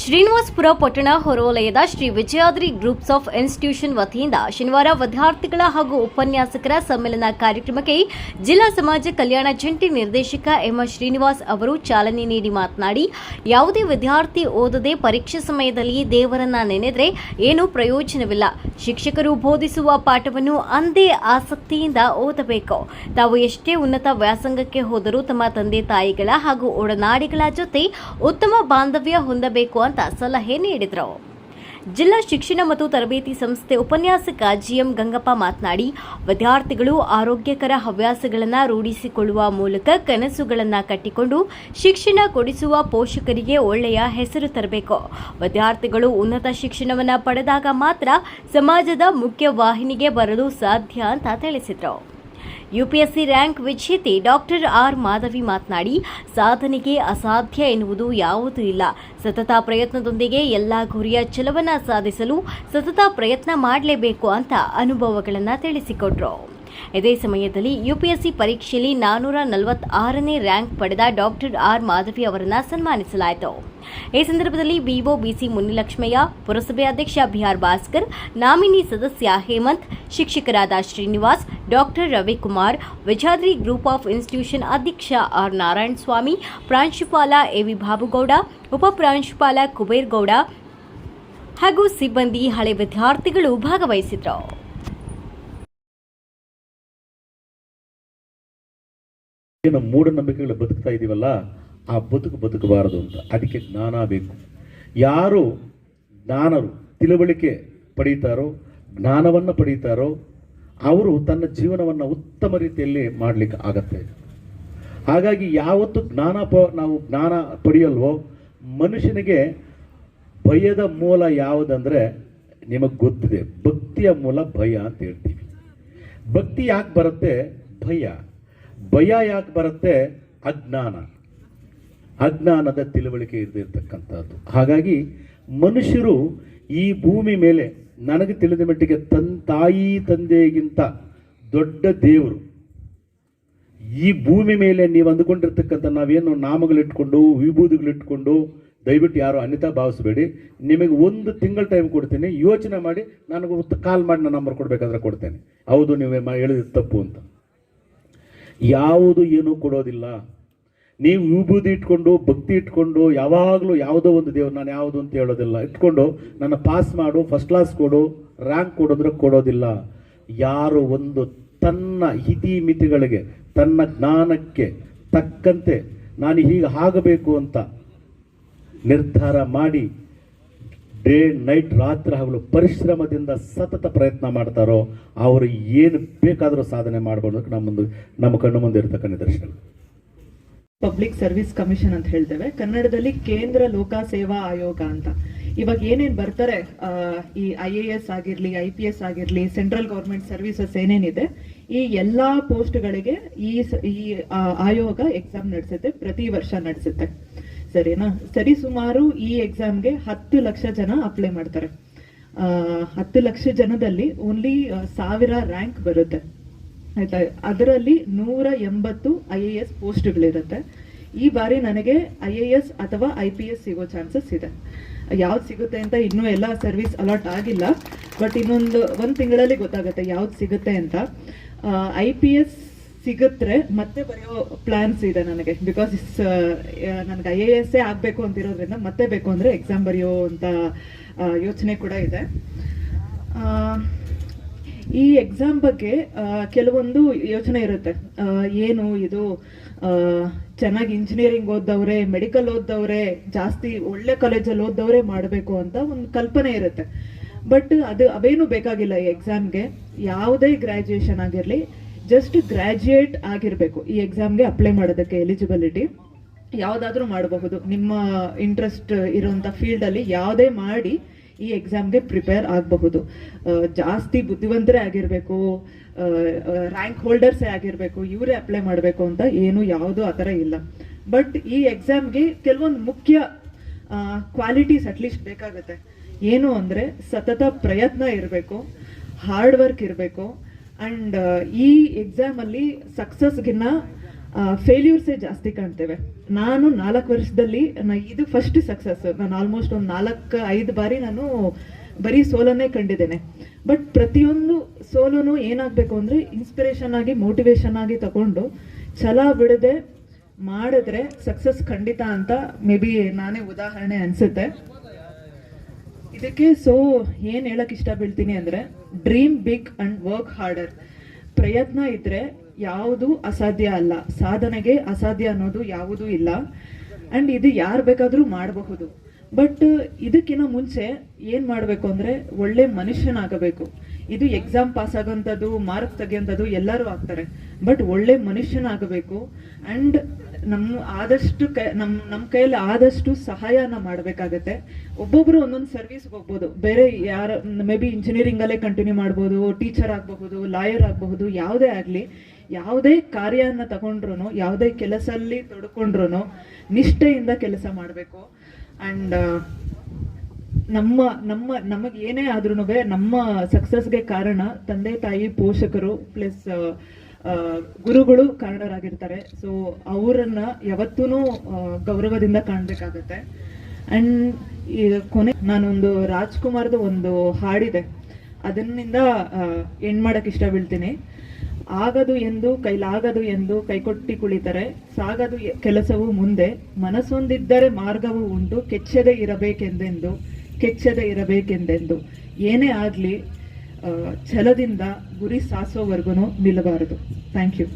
ಶ್ರೀನಿವಾಸಪುರ ಪಟ್ಟಣ ಹೊರವಲಯದ Shri Vijayadri groups of institution ವತಿಯಿಂದ ಶನಿವಾರ ವಿದ್ಯಾರ್ಥಿಗಳ ಹಾಗೂ ಉಪನ್ಯಾಸಕರ ಸಮ್ಮೇಳನ ಕಾರ್ಯಕ್ರಮಕ್ಕೆ ಜಿಲ್ಲಾ ಸಮಾಜ ಕಲ್ಯಾಣ ಜಂಟಿ ನಿರ್ದೇಶಕ ಎಂ ಶ್ರೀನಿವಾಸ್ ಅವರು ಚಾಲನೆ ನೀಡಿ ಮಾತನಾಡಿ, ಯಾವುದೇ ವಿದ್ಯಾರ್ಥಿ ಓದದೆ ಪರೀಕ್ಷೆ ಸಮಯದಲ್ಲಿ ದೇವರನ್ನ ನೆನೆದರೆ ಏನೂ ಪ್ರಯೋಜನವಿಲ್ಲ. ಶಿಕ್ಷಕರು ಬೋಧಿಸುವ ಪಾಠವನ್ನು ಅಂದೇ ಆಸಕ್ತಿಯಿಂದ ಓದಬೇಕು. ತಾವು ಎಷ್ಟೇ ಉನ್ನತ ವ್ಯಾಸಂಗಕ್ಕೆ ಹೋದರೂ ತಮ್ಮ ತಂದೆ ತಾಯಿಗಳ ಹಾಗೂ ಒಡನಾಡಿಗಳ ಜೊತೆ ಉತ್ತಮ ಬಾಂಧವ್ಯ ಹೊಂದಬೇಕು ಅಂತ ಸಲಹೆ ನೀಡಿದರು. ಜಿಲ್ಲಾ ಶಿಕ್ಷಣ ಮತ್ತು ತರಬೇತಿ ಸಂಸ್ಥೆ ಉಪನ್ಯಾಸಕ ಜಿಎಂ ಗಂಗಪ್ಪ ಮಾತನಾಡಿ, ವಿದ್ಯಾರ್ಥಿಗಳು ಆರೋಗ್ಯಕರ ಹವ್ಯಾಸಗಳನ್ನು ರೂಢಿಸಿಕೊಳ್ಳುವ ಮೂಲಕ ಕನಸುಗಳನ್ನು ಕಟ್ಟಿಕೊಂಡು ಶಿಕ್ಷಣ ಕೊಡಿಸುವ ಪೋಷಕರಿಗೆ ಒಳ್ಳೆಯ ಹೆಸರು ತರಬೇಕು. ವಿದ್ಯಾರ್ಥಿಗಳು ಉನ್ನತ ಶಿಕ್ಷಣವನ್ನು ಪಡೆದಾಗ ಮಾತ್ರ ಸಮಾಜದ ಮುಖ್ಯ ವಾಹಿನಿಗೆ ಬರಲು ಸಾಧ್ಯ ಅಂತ ತಿಳಿಸಿದರು. ಯುಪಿಎಸ್ಸಿ ರ್ಯಾಂಕ್ ವಿಜೇತೆ ಡಾಕ್ಟರ್ ಆರ್ ಮಾಧವಿ ಮಾತನಾಡಿ, ಸಾಧನೆಗೆ ಅಸಾಧ್ಯ ಎನ್ನುವುದು ಯಾವುದೂ ಇಲ್ಲ. ಸತತ ಪ್ರಯತ್ನದೊಂದಿಗೆ ಎಲ್ಲ ಗುರಿಯ ಛಲವನ್ನು ಸಾಧಿಸಲು ಸತತ ಪ್ರಯತ್ನ ಮಾಡಲೇಬೇಕು ಅಂತ ಅನುಭವಗಳನ್ನು ತಿಳಿಸಿಕೊಟ್ರು. ಇದೇ ಸಮಯದಲ್ಲಿ ಯುಪಿಎಸ್ಸಿ ಪರೀಕ್ಷೆಯಲ್ಲಿ ನಾನೂರ ನಲವತ್ತಾರನೇ ರ್ಯಾಂಕ್ ಪಡೆದ ಡಾಕ್ಟರ್ ಆರ್ ಮಾಧವಿ ಅವರನ್ನು ಸನ್ಮಾನಿಸಲಾಯಿತು. ಈ ಸಂದರ್ಭದಲ್ಲಿ ವಿಒ ಬಿಸಿ ಮುನಿಲಕ್ಷ್ಮಯ್ಯ, ಪುರಸಭೆ ಅಧ್ಯಕ್ಷ ಬಿಆರ್ ಭಾಸ್ಕರ್, ನಾಮಿನಿ ಸದಸ್ಯ ಹೇಮಂತ್, ಶಿಕ್ಷಕರಾದ Srinivas, doctor Ravikumar, Vijadri group of institution ಅಧ್ಯಕ್ಷ ಆರ್ ನಾರಾಯಣ ಸ್ವಾಮಿ ಪ್ರಾಂಶುಪಾಲ ಎವಿ ಬಾಬುಗೌಡ ಉಪಪ್ರಾಂಶುಪಾಲ ಕುಬೇರ್ಗೌಡ ಹಾಗೂ ಸಿಬ್ಬಂದಿ ಹಳೆ ವಿದ್ಯಾರ್ಥಿಗಳು ಭಾಗವಹಿಸಿದ್ರು ಏನು ಮೂಢನಂಬಿಕೆಗಳು ಬದುಕ್ತಾ ಇದ್ದೀವಲ್ಲ ಆ ಬದುಕು ಬದುಕಬಾರದು ಅಂತ. ಅದಕ್ಕೆ ಜ್ಞಾನ ಬೇಕು. ಯಾರು ಜ್ಞಾನರು ತಿಳುವಳಿಕೆ ಪಡೀತಾರೋ, ಜ್ಞಾನವನ್ನು ಪಡೀತಾರೋ, ಅವರು ತನ್ನ ಜೀವನವನ್ನು ಉತ್ತಮ ರೀತಿಯಲ್ಲಿ ಮಾಡಲಿಕ್ಕೆ ಆಗತ್ತೆ. ಹಾಗಾಗಿ ಯಾವತ್ತು ಜ್ಞಾನ ಪ, ನಾವು ಜ್ಞಾನ ಪಡೆಯಲ್ವೋ, ಮನುಷ್ಯನಿಗೆ ಭಯದ ಮೂಲ ಯಾವುದಂದರೆ ನಿಮಗೆ ಗೊತ್ತಿದೆ, ಭಕ್ತಿಯ ಮೂಲ ಭಯ ಅಂತ ಹೇಳ್ತೀವಿ. ಭಕ್ತಿ ಯಾಕೆ ಬರುತ್ತೆ? ಭಯ. ಭಯ ಯಾಕೆ ಬರುತ್ತೆ ಅಜ್ಞಾನ. ಅಜ್ಞಾನದ ತಿಳುವಳಿಕೆ ಇರದಿರ್ತಕ್ಕಂಥದ್ದು ಹಾಗಾಗಿ ಮನುಷ್ಯರು ಈ ಭೂಮಿ ಮೇಲೆ ನನಗೆ ತಿಳಿದ ಮಟ್ಟಿಗೆ ತನ್ ತಾಯಿ ತಂದೆಗಿಂತ ದೊಡ್ಡ ದೇವರು. ಈ ಭೂಮಿ ಮೇಲೆ ನೀವು ಅಂದುಕೊಂಡಿರ್ತಕ್ಕಂಥ ನಾವೇನು ನಾಮಗಳಿಟ್ಕೊಂಡು ವಿಭೂತಿಗಳಿಟ್ಕೊಂಡು ದಯವಿಟ್ಟು ಯಾರು ಅನಿತಾ ಭಾವಿಸಬೇಡಿ. ನಿಮಗೆ ಒಂದು ತಿಂಗಳ ಟೈಮ್ ಕೊಡ್ತೀನಿ. ಯೋಚನೆ ಮಾಡಿ ನನಗೆ ಕಾಲ್ ಮಾಡಿ ನಾನು ನಂಬರ್ ಕೊಡಬೇಕಾದ್ರೆ ಕೊಡ್ತೇನೆ. ಹೌದು, ನೀವೇ ಹೇಳಿದ ತಪ್ಪು ಅಂತ. ಯಾವುದು ಏನೂ ಕೊಡೋದಿಲ್ಲ. ನೀವು ವಿಭೂತಿ ಇಟ್ಕೊಂಡು, ಭಕ್ತಿ ಇಟ್ಕೊಂಡು, ಯಾವಾಗಲೂ ಯಾವುದೋ ಒಂದು ದೇವ್ರು ನಾನು ಯಾವುದು ಅಂತ ಹೇಳೋದಿಲ್ಲ. ಇಟ್ಕೊಂಡು ನನ್ನ ಪಾಸ್ ಮಾಡು ಫಸ್ಟ್ ಕ್ಲಾಸ್ ಕೊಡು ರ್ಯಾಂಕ್ ಕೊಡೋದ್ರೆ ಕೊಡೋದಿಲ್ಲ. ಯಾರು ಒಂದು ತನ್ನ ಹಿತಿ ಮಿತಿಗಳಿಗೆ, ತನ್ನ ಜ್ಞಾನಕ್ಕೆ ತಕ್ಕಂತೆ ನಾನು ಹೀಗೆ ಆಗಬೇಕು ಅಂತ ನಿರ್ಧಾರ ಮಾಡಿ ಡೇ ನೈಟ್ ರಾತ್ರಿ ಹಗಲು ಪರಿಶ್ರಮದಿಂದ ಸತತ ಪ್ರಯತ್ನ ಮಾಡ್ತಾರೋ, ಅವರು ಏನು ಬೇಕಾದರೂ ಸಾಧನೆ ಮಾಡ್ಬೋದು ನಮ್ಮ ಮುಂದೆ ನಮ್ಮ ಕಣ್ಣು ಮುಂದೆ ಇರತಕ್ಕ ನಿದರ್ಶನ ಪಬ್ಲಿಕ್ ಸರ್ವಿಸ್ ಕಮಿಷನ್ ಅಂತ ಹೇಳ್ತೇವೆ. ಕನ್ನಡದಲ್ಲಿ ಕೇಂದ್ರ ಲೋಕ ಸೇವಾ ಆಯೋಗ ಅಂತ. ಇವಾಗ ಏನೇನು ಬರ್ತಾರೆ ಈ ಐ ಎ ಎಸ್ ಆಗಿರಲಿ ಐ ಪಿ ಎಸ್ ಆಗಿರಲಿ ಸೆಂಟ್ರಲ್ ಗೌರ್ಮೆಂಟ್ ಸರ್ವಿಸಸ್ ಏನೇನಿದೆ, ಈ ಎಲ್ಲ ಪೋಸ್ಟ್ಗಳಿಗೆ ಈ ಆಯೋಗ ಎಕ್ಸಾಮ್ ನಡೆಸುತ್ತೆ, ಪ್ರತಿ ವರ್ಷ ನಡೆಸುತ್ತೆ. ಸರಿನಾ? ಸರಿ, ಸುಮಾರು ಈ ಎಕ್ಸಾಮ್ಗೆ ಹತ್ತು ಲಕ್ಷ ಜನ ಅಪ್ಲೈ ಮಾಡ್ತಾರೆ. ಹತ್ತು ಲಕ್ಷ ಜನದಲ್ಲಿ ಓನ್ಲಿ ಸಾವಿರ ರ್ಯಾಂಕ್ ಬರುತ್ತೆ. ಆಯ್ತಾ? ಅದರಲ್ಲಿ ನೂರ ಎಂಬತ್ತು ಐ ಎ ಎಸ್ ಪೋಸ್ಟ್ಗಳಿರುತ್ತೆ ಈ ಬಾರಿ ನನಗೆ ಐ ಎ ಎಸ್ ಅಥವಾ ಐ ಪಿ ಎಸ್ ಸಿಗೋ ಚಾನ್ಸಸ್ ಇದೆ. ಯಾವ್ದು ಸಿಗುತ್ತೆ ಅಂತ ಇನ್ನೂ ಎಲ್ಲ ಸರ್ವಿಸ್ ಅಲಾಟ್ ಆಗಿಲ್ಲ. ಬಟ್ ಇನ್ನೊಂದು, ಒಂದು ತಿಂಗಳಲ್ಲಿ ಗೊತ್ತಾಗುತ್ತೆ ಯಾವ್ದು ಸಿಗುತ್ತೆ ಅಂತ. ಐ ಪಿ ಎಸ್ ಸಿಗುತ್ತೆ ಮತ್ತೆ ಬರೆಯೋ ಪ್ಲಾನ್ಸ್ ಇದೆ ನನಗೆ. ಬಿಕಾಸ್ ನನಗೆ ಐ ಎ ಎಸ್ ಆಗಬೇಕು ಅಂತಿರೋದ್ರಿಂದ ಮತ್ತೆ ಬೇಕು ಅಂದರೆ ಎಕ್ಸಾಮ್ ಬರೆಯೋ ಅಂತ ಯೋಚನೆ ಕೂಡ ಇದೆ. ಈ ಎಕ್ಸಾಮ್ ಬಗ್ಗೆ ಕೆಲವೊಂದು ಯೋಚನೆ ಇರುತ್ತೆ. ಏನು ಇದು ಚೆನ್ನಾಗಿ ಇಂಜಿನಿಯರಿಂಗ್ ಓದ್ದವ್ರೆ ಮೆಡಿಕಲ್ ಓದ್ದವ್ರೆ, ಜಾಸ್ತಿ ಒಳ್ಳೆ ಕಾಲೇಜಲ್ಲಿ ಓದ್ದವ್ರೆ ಮಾಡಬೇಕು ಅಂತ ಒಂದು ಕಲ್ಪನೆ ಇರುತ್ತೆ. ಬಟ್ ಅದು, ಅವೇನು ಬೇಕಾಗಿಲ್ಲ ಈ ಎಕ್ಸಾಮ್ಗೆ ಯಾವುದೇ ಗ್ರ್ಯಾಜುಯೇಷನ್ ಆಗಿರಲಿ ಜಸ್ಟ್ ಗ್ರ್ಯಾಜುಯೇಟ್ ಆಗಿರಬೇಕು. ಈ ಎಕ್ಸಾಮ್ಗೆ ಅಪ್ಲೈ ಮಾಡೋದಕ್ಕೆ ಎಲಿಜಿಬಿಲಿಟಿ ಯಾವುದಾದ್ರೂ ಮಾಡಬಹುದು. ನಿಮ್ಮ ಇಂಟ್ರೆಸ್ಟ್ ಇರುವಂಥ ಫೀಲ್ಡಲ್ಲಿ ಯಾವುದೇ ಮಾಡಿ ಈ ಎಕ್ಸಾಮ್ಗೆ ಪ್ರಿಪೇರ್ ಆಗಬಹುದು. ಜಾಸ್ತಿ ಬುದ್ಧಿವಂತರೇ ಆಗಿರಬೇಕು ರ್ಯಾಂಕ್ ಹೋಲ್ಡರ್ಸೇ ಆಗಿರಬೇಕು, ಇವರೇ ಅಪ್ಲೈ ಮಾಡಬೇಕು ಅಂತ ಏನು ಯಾವುದೂ ಆ ಥರ ಇಲ್ಲ. ಬಟ್ ಈ ಎಕ್ಸಾಮ್ಗೆ ಕೆಲವೊಂದು ಮುಖ್ಯ ಕ್ವಾಲಿಟೀಸ್ ಅಟ್ಲೀಸ್ಟ್ ಬೇಕಾಗುತ್ತೆ. ಏನು ಅಂದರೆ ಸತತ ಪ್ರಯತ್ನ ಇರಬೇಕು ಹಾರ್ಡ್ ವರ್ಕ್ ಇರಬೇಕು ಆ್ಯಂಡ್ ಈ ಎಕ್ಸಾಮಲ್ಲಿ ಸಕ್ಸಸ್ಗಿನ್ನ ಫೇಲ್ಯೂರ್ಸೇ ಜಾಸ್ತಿ ಕಾಣ್ತೇವೆ. ನಾನು ನಾಲ್ಕು ವರ್ಷದಲ್ಲಿ ಇದು ಫಸ್ಟ್ ಸಕ್ಸಸ್ ನಾನು ಆಲ್ಮೋಸ್ಟ್ ಒಂದು ನಾಲ್ಕು, ಐದು ಬಾರಿ ನಾನು ಬರೀ ಸೋಲನ್ನೇ ಕಂಡಿದ್ದೇನೆ. ಬಟ್ ಪ್ರತಿಯೊಂದು ಸೋಲೂ ಏನಾಗಬೇಕು ಅಂದರೆ ಇನ್ಸ್ಪಿರೇಷನ್ ಆಗಿ ಮೋಟಿವೇಶನ್ ಆಗಿ ತಗೊಂಡು, ಛಲ ಬಿಡದೆ, ಮಾಡಿದ್ರೆ ಸಕ್ಸಸ್ ಖಂಡಿತ ಅಂತ ಮೇ ಬಿ ನಾನೇ ಉದಾಹರಣೆ ಅನ್ಸುತ್ತೆ. ಇದಕ್ಕೆ ಸೊ ಏನು ಹೇಳಕ್ ಇಷ್ಟ ಬೀಳ್ತೀನಿ ಅಂದ್ರೆ dream big and work harder. ಪ್ರಯತ್ನ ಇದ್ರೆ ಯಾವುದು ಅಸಾಧ್ಯ ಅಲ್ಲ. ಸಾಧನೆಗೆ ಅಸಾಧ್ಯ ಅನ್ನೋದು ಯಾವುದೂ ಇಲ್ಲ. ಅಂಡ್ ಇದು ಯಾರು ಬೇಕಾದರೂ ಮಾಡಬಹುದು. ಬಟ್ ಇದಕ್ಕಿಂತ ಮುಂಚೆ ಏನು ಮಾಡಬೇಕು ಅಂದರೆ ಒಳ್ಳೆ ಮನುಷ್ಯನಾಗಬೇಕು. ಇದು ಎಕ್ಸಾಮ್ ಪಾಸ್ ಆಗೋಂಥದ್ದು ಮಾರ್ಕ್ ತೆಗೆಯೋಂಥದ್ದು ಎಲ್ಲರೂ ಆಗ್ತಾರೆ. ಬಟ್ ಒಳ್ಳೆ ಮನುಷ್ಯನಾಗಬೇಕು. ಅಂಡ್ ನಮ್ಮ ಆದಷ್ಟು ಕೈ, ನಮ್ಮ ನಮ್ಮ ಕೈಯಲ್ಲಿ ಆದಷ್ಟು ಸಹಾಯನ ಮಾಡಬೇಕಾಗತ್ತೆ. ಒಬ್ಬೊಬ್ಬರು ಒಂದೊಂದು ಸರ್ವಿಸ್ಗೆ ಹೋಗ್ಬೋದು. ಬೇರೆ ಯಾರ ಮೇ ಬಿ ಇಂಜಿನಿಯರಿಂಗಲ್ಲೇ ಕಂಟಿನ್ಯೂ ಮಾಡ್ಬೋದು ಟೀಚರ್ ಆಗಬಹುದು ಲಾಯರ್ ಆಗಬಹುದು, ಯಾವುದೇ ಆಗಲಿ, ಯಾವುದೇ ಕಾರ್ಯನ ತಗೊಂಡ್ರು ಯಾವುದೇ ಕೆಲಸಲ್ಲಿ ತೊಡ್ಕೊಂಡ್ರು ನಿಷ್ಠೆಯಿಂದ ಕೆಲಸ ಮಾಡಬೇಕು. ಆ್ಯಂಡ್ ನಮ್ಮ ನಮ್ಮ ನಮಗೆ ಏನೇ ಆದ್ರೂ ನಮ್ಮ ಸಕ್ಸಸ್ಗೆ ಕಾರಣ ತಂದೆ, ತಾಯಿ, ಪೋಷಕರು ಪ್ಲಸ್ ಗುರುಗಳು ಕನ್ನಡರಾಗಿರ್ತಾರೆ ಸೊ ಅವರನ್ನ ಯಾವತ್ತೂ ಗೌರವದಿಂದ ಕಾಣಬೇಕಾಗತ್ತೆ. ಅಂಡ್ ಕೊನೆ, ನಾನೊಂದು ರಾಜ್ಕುಮಾರ್ದು ಒಂದು ಹಾಡಿದೆ. ಅದನ್ನಿಂದ ಎಂಡ್ ಮಾಡೋಕ್ಕೆ ಇಷ್ಟ ಬೀಳ್ತೀನಿ ಆಗದು ಎಂದು, ಕೈಲಾಗದು ಎಂದು ಕೈಕೊಟ್ಟಿ ಕುಳಿತರೆ, ಸಾಗದು ಕೆಲಸವು ಮುಂದೆ, ಮನಸ್ಸೊಂದಿದ್ದರೆ ಮಾರ್ಗವು ಉಂಟು, ಕೆಚ್ಚದೆ ಇರಬೇಕೆಂದೆಂದು ಕೆಚ್ಚದೆ ಇರಬೇಕೆಂದೆಂದು. ಏನೇ ಆಗಲಿ ಛಲದಿಂದ ಗುರಿ ಸಾಸೋವರೆಗೂ ನಿಲ್ಲಬಾರದು. Thank you